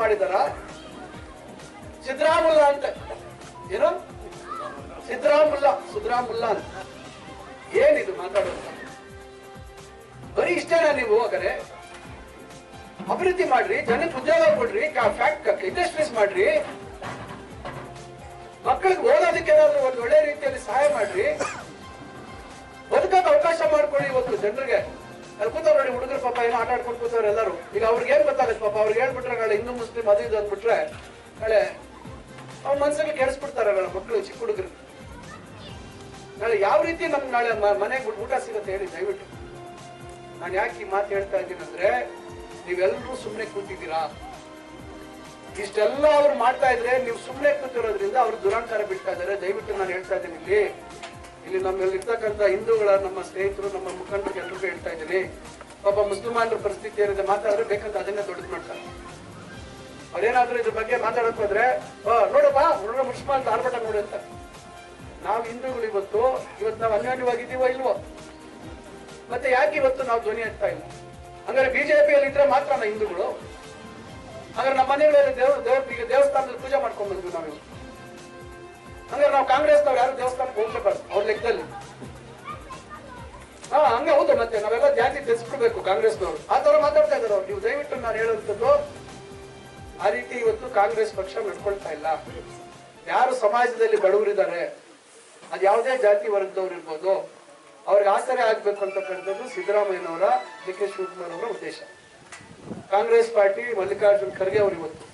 ಮಾಡಿದಾರ ಸಿದ್ದರಾಮುಲ್ಲ ಅಂತ. ಏನು? ಸಿದ್ದರಾಮುಲ್ಲ ಸಿದ್ದರಾಮುಲ್ಲ ಅಂತ. ಏನಿದು ಮಾತಾಡೋದು? ಬರೀ ಇಷ್ಟೇನಾ ನೀವು ಹೋಗರೆ ಅಭಿವೃದ್ಧಿ ಮಾಡ್ರಿ, ಜನಕ್ಕೆ ಉದ್ಯೋಗ ಕೊಡ್ರಿ ಇಂಡಸ್ಟ್ರೀಸ್ ಮಾಡ್ರಿ. ಮಕ್ಕಳಿಗೆ ಓದೋದಕ್ಕೆ ಏನಾದ್ರು ಒಂದು ಒಳ್ಳೆ ರೀತಿಯಲ್ಲಿ ಸಹಾಯ ಮಾಡ್ರಿ. ಬದುಕಕ್ಕೆ ಅವಕಾಶ ಮಾಡ್ಕೊಳ್ಳಿ ಇವತ್ತು ಜನರಿಗೆ. ಅಲ್ಲಿ ಕೂತವ್ರು ನೋಡಿ ಹುಡುಗರು ಪಾಪ ಏನೋ ಕೂತವ್ರೆ ಎಲ್ಲರೂ ಈಗ ಅವ್ರಿಗೆ ಏನ್ ಗೊತ್ತಾಗುತ್ತೆ ಪಾಪ? ಅವ್ರಿಗೆ ಹೇಳ್ಬಿಟ್ರೆ ನಾಳೆ ಹಿಂದೂ ಮುಸ್ಲಿಂ ಅದು ಇದು ಅಂದ್ಬಿಟ್ರೆ ನಾಳೆ ಅವ್ರ ಮನ್ಸಲ್ಲಿ ಕೆಡಿಸ್ಬಿಡ್ತಾರೆ ಮಕ್ಕಳು ಚಿಕ್ಕ ಹುಡುಗರು. ನಾಳೆ ಯಾವ ರೀತಿ ನಮ್ಗೆ ನಾಳೆ ಮನೆಗೆ ಊಟ ಸಿಗುತ್ತೆ ಹೇಳಿ, ದಯವಿಟ್ಟು. ನಾನು ಯಾಕೆ ಈ ಮಾತು ಹೇಳ್ತಾ ಇದ್ದೀನಿ ಅಂದ್ರೆ ನೀವೆಲ್ಲರೂ ಸುಮ್ಮನೆ ಕೂತಿದ್ದೀರಾ? ಇಷ್ಟೆಲ್ಲ ಅವ್ರು ಮಾಡ್ತಾ ಇದ್ರೆ ನೀವು ಸುಮ್ಮನೆ ಕೂತಿರೋದ್ರಿಂದ ಅವ್ರು ದುರಾಂಕಾರ ಬಿಡ್ತಾ ಇದ್ದಾರೆ. ದಯವಿಟ್ಟು ನಾನು ಹೇಳ್ತಾ ಇದ್ದೀನಿ ಇಲ್ಲಿ. ಇಲ್ಲಿ ನಮ್ಮಲ್ಲಿ ಇರ್ತಕ್ಕಂಥ ಹಿಂದೂಗಳ, ನಮ್ಮ ಸ್ನೇಹಿತರು, ನಮ್ಮ ಮುಖಂಡರಿಗೆ ಎಲ್ರಿಗೂ ಹೇಳ್ತಾ ಇದ್ದೀನಿ. ಒಬ್ಬ ಮುಸಲ್ಮಾನರ ಪರಿಸ್ಥಿತಿ ಏನಿದೆ ಮಾತಾಡಿದ್ರೆ ಬೇಕಂತ ಅದನ್ನೇ ದೊಡ್ಡದು ಮಾಡ್ತಾರೆ. ಅವ್ರೇನಾದ್ರೂ ಇದ್ರ ಬಗ್ಗೆ ಮಾತಾಡಕ್ ಹೋದ್ರೆ "ಆ, ನೋಡಪ್ಪ ಹುಡುಗ ಮುಸ್ಲ್ಮಾನ್ ಆರ್ಭಟ ನೋಡಿ ಅಂತ. ನಾವು ಹಿಂದೂಗಳು ಇವತ್ತು ಇವತ್ತು ನಾವು ಅನ್ಯೋನ್ಯವಾಗಿದ್ದೀವೋ ಇಲ್ವೋ? ಮತ್ತೆ ಯಾಕೆ ಇವತ್ತು ನಾವು ಧ್ವನಿ ಎತ್ತಾ ಇಲ್ಲ? ಹಂಗಾರೆ ಬಿಜೆಪಿಯಲ್ಲಿ ಇದ್ರೆ ಮಾತ್ರ ನಾವು ಹಿಂದೂಗಳು. ಹಾಗಾದ್ರೆ ನಮ್ಮ ಮನೆಗಳಲ್ಲಿ ದೇವ್ರ ದೇವ್ರ ಈಗ ದೇವಸ್ಥಾನದಲ್ಲಿ ಪೂಜೆ ಮಾಡ್ಕೊಂಡ್ ಬಂದ್ವಿ ನಾವು. ಹಂಗಾರೆ ನಾವು ಕಾಂಗ್ರೆಸ್ನವ್ರು ಯಾರು ದೇವಸ್ಥಾನಕ್ಕೆ ಹೋಗ್ಲೇಬಾರ್ದು? ಅವ್ರ ಲೆಕ್ಕದಲ್ಲಿ. ಹಂಗೆ ಹೌದು ಮತ್ತೆ. ನಾವೆಲ್ಲ ಜಾತಿ ತಿಳಿಸ್ಬಿಡ್ಬೇಕು ಕಾಂಗ್ರೆಸ್ನವರು. ಆ ತರ ಮಾತಾಡ್ತಾ ಇದ್ದಾರೆ ನೀವು ದಯವಿಟ್ಟು ನಾನು ಹೇಳುವಂಥದ್ದು, ಆ ರೀತಿ ಇವತ್ತು ಕಾಂಗ್ರೆಸ್ ಪಕ್ಷ ನಡ್ಕೊಳ್ತಾ ಇಲ್ಲ. ಯಾರು ಸಮಾಜದಲ್ಲಿ ಬಡವರಿದ್ದಾರೆ, ಅದು ಯಾವುದೇ ಜಾತಿ ವರ್ಗದವ್ರು ಇರ್ಬೋದು, ಅವ್ರಿಗೆ ಆಸರೆ ಆಗ್ಬೇಕು ಅಂತಕ್ಕಂಥದ್ದು ಸಿದ್ದರಾಮಯ್ಯನವರ, ಡಿ ಕೆ ಶಿವಕುಮಾರ್ ಅವರ ಉದ್ದೇಶ. ಕಾಂಗ್ರೆಸ್ ಪಾರ್ಟಿ ಮಲ್ಲಿಕಾರ್ಜುನ್ ಖರ್ಗೆ ಅವರು ಇವತ್ತು.